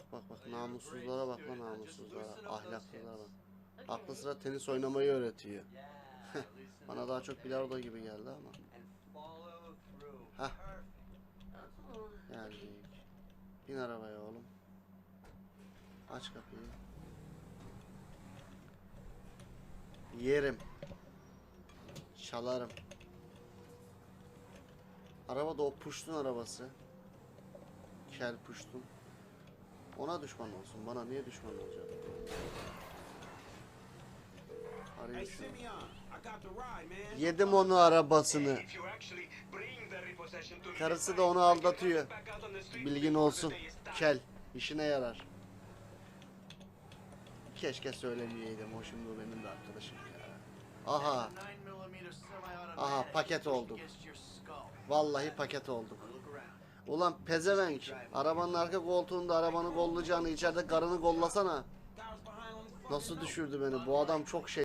Bak bak bak namussuzlara bak lan namussuzlara. Ahlaklılara bak. Aklı sıra tenis oynamayı öğretiyor. Bana daha çok bilardo gibi geldi ama. Hah. Geldik. Bin arabaya oğlum. Aç kapıyı. Yerim. Çalarım. Araba da o puştun arabası. Kel puştun. Ona düşman olsun. Bana niye düşman olacak? Arayayım şunu. Yedim onu arabasını. Karısı da onu aldatıyor. Bilgin olsun. Kel. işine yarar. Keşke söylemeyeydim. O şimdi benim de arkadaşım ya. Aha. Aha paket olduk. Vallahi paket olduk. Ulan pezevenk. Arabanın arka koltuğunda arabanı kollayacağını içeride karını kollasana. Nasıl düşürdü beni? Bu adam çok şey